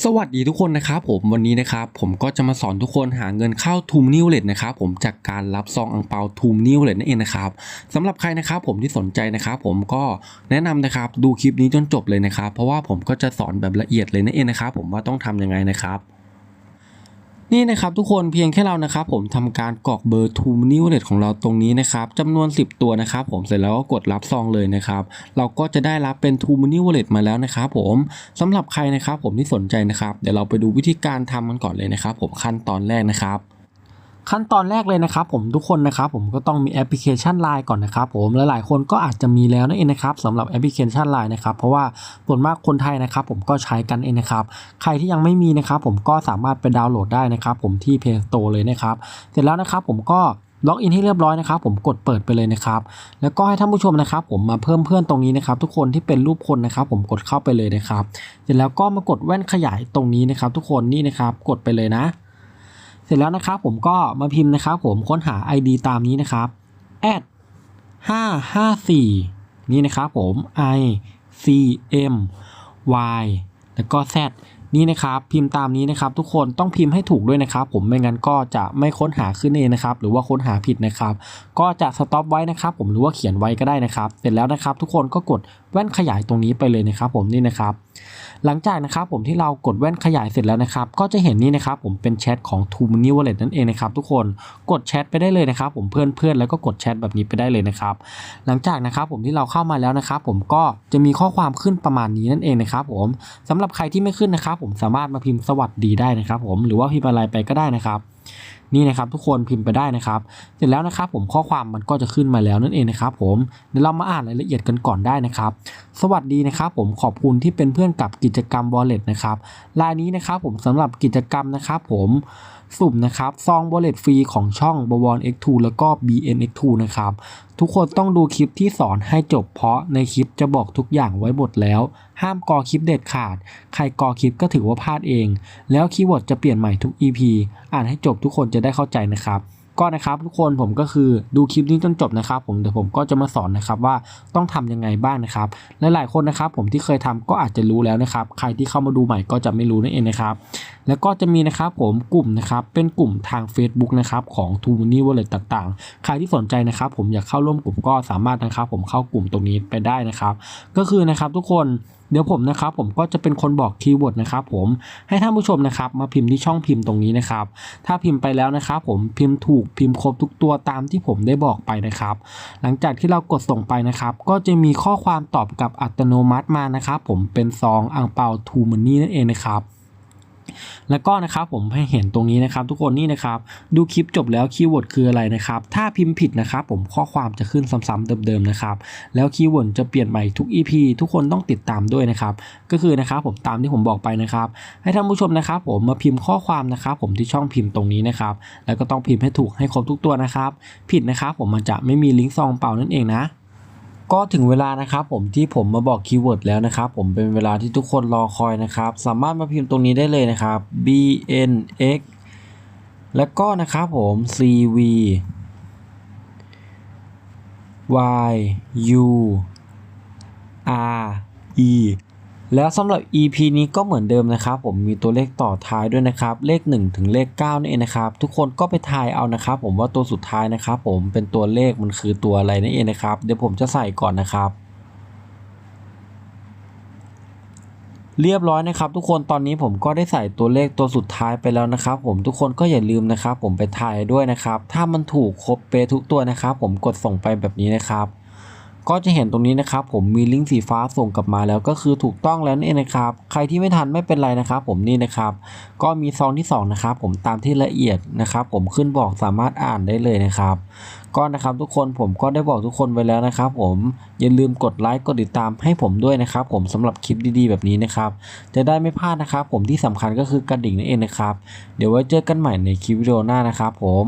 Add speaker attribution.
Speaker 1: สวัสดีทุกคนนะครับผมวันนี้นะครับผมก็จะมาสอนทุกคนหาเงินเข้าทูมนิวเลตนะครับผมจากการรับซองอังเปาทูมนิวเลตนั่นเองนะครับสำหรับใครนะครับผมที่สนใจนะครับผมก็แนะนำนะครับดูคลิปนี้จนจบเลยนะครับ เพราะว่าผมก็จะสอนแบบละเอียดเลยนั่นเองนะครับผมว่าต้องทำยังไงนะครับ นี่นะครับทุกคนเพียงแค่เรานะครับผมทำการกรอกเบอร์ทูมนิวเลตของเราตรงนี้นะครับจำนวน 10 ตัวนะครับผมเสร็จแล้วก็กดรับซองเลยนะครับเราก็จะได้รับเป็นทูมนิวเลตมาแล้วนะครับผมสำหรับใครนะครับผมที่สนใจนะครับเดี๋ยวเราไปดูวิธีการทำกันก่อนเลยนะครับผมขั้นตอนแรกนะครับ ขั้นตอนแรกเลยนะครับผมทุกคนนะครับผมก็ต้องมีแอปพลิเคชัน Line ก่อนนะครับผมและหลายคนก็อาจจะมีแล้วนั่นเองนะครับสำหรับแอปพลิเคชัน Line นะครับเพราะว่าส่วนมากคนไทยนะครับผมก็ใช้กันเองนะครับใครที่ยังไม่มีนะครับผมก็สามารถไปดาวน์โหลดได้นะครับผมที่ Play Store เลยนะครับเสร็จแล้วนะครับผมก็ล็อกอินให้เรียบร้อยนะครับผมกดเปิดไปเลยนะครับ แล้วก็ให้ท่านผู้ชมนะครับผมมาเพิ่มเพื่อนตรงนี้นะครับ ทุกคนที่เป็นรูปคนนะครับ ผมกดเข้าไปเลยนะครับ เสร็จแล้วก็มากดแว่นขยายตรงนี้นะครับ ทุกคนนี่นะครับกดไปเลยนะ เสร็จแล้วนะครับผมก็มาพิมพ์นะครับผมค้นหา ID ตามนี้นะครับ at 554 นี่นะครับผม i c m y แล้วก็ z นี่นะครับพิมพ์ตามนี้นะครับ ทุกคนต้องพิมพ์ให้ถูกด้วยนะครับ ผมไม่งั้นก็จะไม่ค้นหาขึ้นเองนะครับ หรือว่าค้นหาผิดนะครับ ก็จะสต็อปไว้นะครับผมหรือว่าเขียนไว้ก็ได้นะครับ เสร็จแล้วนะครับ ทุกคนก็กดแว่นขยายตรงนี้ไปเลยนะครับ ผมนี่นะครับ หลังจากนะครับผมที่เรากดแว่นขยายเสร็จแล้วนะครับ ก็จะเห็นนี่นะครับ ผมเป็นแชทของ t o m o n e y Wallet นั่นเองนะครับ ทุกคนกดแชทไปได้เลยนะครับ ผมเพื่อนเพื่อนๆแล้วก็กดแชทแบบนี้ไปได้เลยนะครับ หลังจากนะครับผมที่เราเข้ามาแล้วนะครับ ผมก็จะมีข้อความขึ้นประมาณนี้นั่นเองนะครับ ผมสำหรับใครที่ไม่ขึ้นนะครับผมสามารถมาพิมพ์สวัสดีได้นะครับ ผมหรือว่าพิมพ์อะไรไปก็ได้นะครับ นี่นะครับทุกคนพิมพ์ไปได้นะครับ เสร็จแล้วนะครับ ผมข้อความมันก็จะขึ้นมาแล้วนั่นเองนะครับ ผมเดี๋ยวเรามาอ่านรายละเอียดกันก่อนได้นะครับ สวัสดีนะครับ ผมขอบคุณที่เป็นเพื่อนกับกิจกรรม Wallet นะครับรายนี้นะครับ ผมสำหรับกิจกรรมนะครับ ผม สุ่มนะครับซองบอลเลตฟรีของช่อง b w o n X2 แล้วก็ BNX2 นะครับทุกคนต้องดูคลิปที่สอนให้จบเพราะในคลิปจะบอกทุกอย่างไว้หมดแล้ว ห้ามกอคลิปเด็ดขาด ใครกอคลิปก็ถือว่าพลาดเอง แล้วคีย์เวิร์ดจะเปลี่ยนใหม่ทุก EP อ่านให้จบทุกคนจะได้เข้าใจนะครับ ก็นะครับทุกคนผมก็คือดูคลิปนี้จนจบนะครับ ผมเดี๋ยวผมก็จะมาสอนนะครับว่าต้องทำยังไงบ้างนะครับและหลายคนนะครับ ผมที่เคยทำก็อาจจะรู้แล้วนะครับ ใครที่เข้ามาดูใหม่ก็จะไม่รู้นั่นเองนะครับแล้วก็จะมีนะครับผมกลุ่มนะครับเป็นกลุ่มทาง Facebook นะครับของ t o m o n e y Wallet ต่างๆ ใครที่สนใจนะครับ ผมอยากเข้าร่วมกลุ่มก็สามารถนะครับ ผมเข้ากลุ่มตรงนี้ไปได้นะครับ ก็คือนะครับทุกคน เดี๋ยวผมนะครับผมก็จะเป็นคนบอกคีย์เวิร์ดนะครับผมให้ท่านผู้ชมนะครับมาพิมพ์ที่ช่องพิมพ์ตรงนี้นะครับ ถ้าพิมพ์ไปแล้วนะครับผมพิมพ์ถูกพิมพ์ครบทุกตัวตามที่ผมได้บอกไปนะครับ หลังจากที่เรากดส่งไปนะครับ ก็จะมีข้อความตอบกับอัตโนมัติมานะครับ ผมเป็นซองอ่างเปาทูมันนี่นั่นเองนะครับ แล้วก็นะครับผมให้เห็นตรงนี้นะครับ ทุกคนนี่นะครับ ดูคลิปจบแล้วคีย์เวิร์ดคืออะไรนะครับ ถ้าพิมพ์ผิดนะครับผมข้อความจะขึ้นซ้ำๆเดิมๆนะครับ แล้วคีย์เวิร์ดจะเปลี่ยนใหม่ทุก EP ทุกคนต้องติดตามด้วยนะครับ ก็คือนะครับผมตามที่ผมบอกไปนะครับ ให้ท่านผู้ชมนะครับ ผมมาพิมพ์ข้อความนะครับ ผมที่ช่องพิมพ์ตรงนี้นะครับ แล้วก็ต้องพิมพ์ให้ถูกให้ครบทุกตัวนะครับ ผิดนะครับ ผมมันจะไม่มีลิงก์ซองเปล่านั่นเองนะ ก็ถึงเวลานะครับผมที่ผมมาบอกคีย์เวิร์ดแล้วนะครับผมเป็นเวลาที่ทุกคนรอคอยนะครับ สามารถมาพิมพ์ตรงนี้ได้เลยนะครับ B N X และก็นะครับผม C V Y U R E แล้วสำหรับ EP นี้ก็เหมือนเดิมนะครับ ผมมีตัวเลขต่อท้ายด้วยนะครับ เลข 1 ถึงเลข9นั่นเองนะครับ ทุกคนก็ไปทายเอานะครับ ผมว่าตัวสุดท้ายนะครับ ผมเป็นตัวเลขมันคือตัวอะไรนั่นเองนะครับ เดี๋ยวผมจะใส่ก่อนนะครับเรียบร้อยนะครับทุกคนตอนนี้ผมก็ได้ใส่ตัวเลขตัวสุดท้ายไปแล้วนะครับ ผมทุกคนก็อย่าลืมนะครับ ผมไปทายด้วยนะครับ ถ้ามันถูกครบเป๊ะทุกตัวนะครับ ผมกดส่งไปแบบนี้นะครับ ก็จะเห็นตรงนี้นะครับผมมีลิงก์สีฟ้าส่งกลับมาแล้วก็คือถูกต้องแล้วนั่นเองนะครับใครที่ไม่ทันไม่เป็นไรนะครับผมนี่นะครับก็มีซองที่สองนะครับผมตามที่ละเอียดนะครับผมขึ้นบอกสามารถอ่านได้เลยนะครับก็นะครับทุกคนผมก็ได้บอกทุกคนไว้แล้วนะครับผมอย่าลืมกดไลค์กดติดตามให้ผมด้วยนะครับผมสำหรับคลิปดีๆ แบบนี้นะครับจะได้ไม่พลาดนะครับผมที่สำคัญก็คือกระดิ่งนั่นเองนะครับเดี๋ยวไว้เจอกันใหม่ในคลิปวิดีโอหน้านะครับผม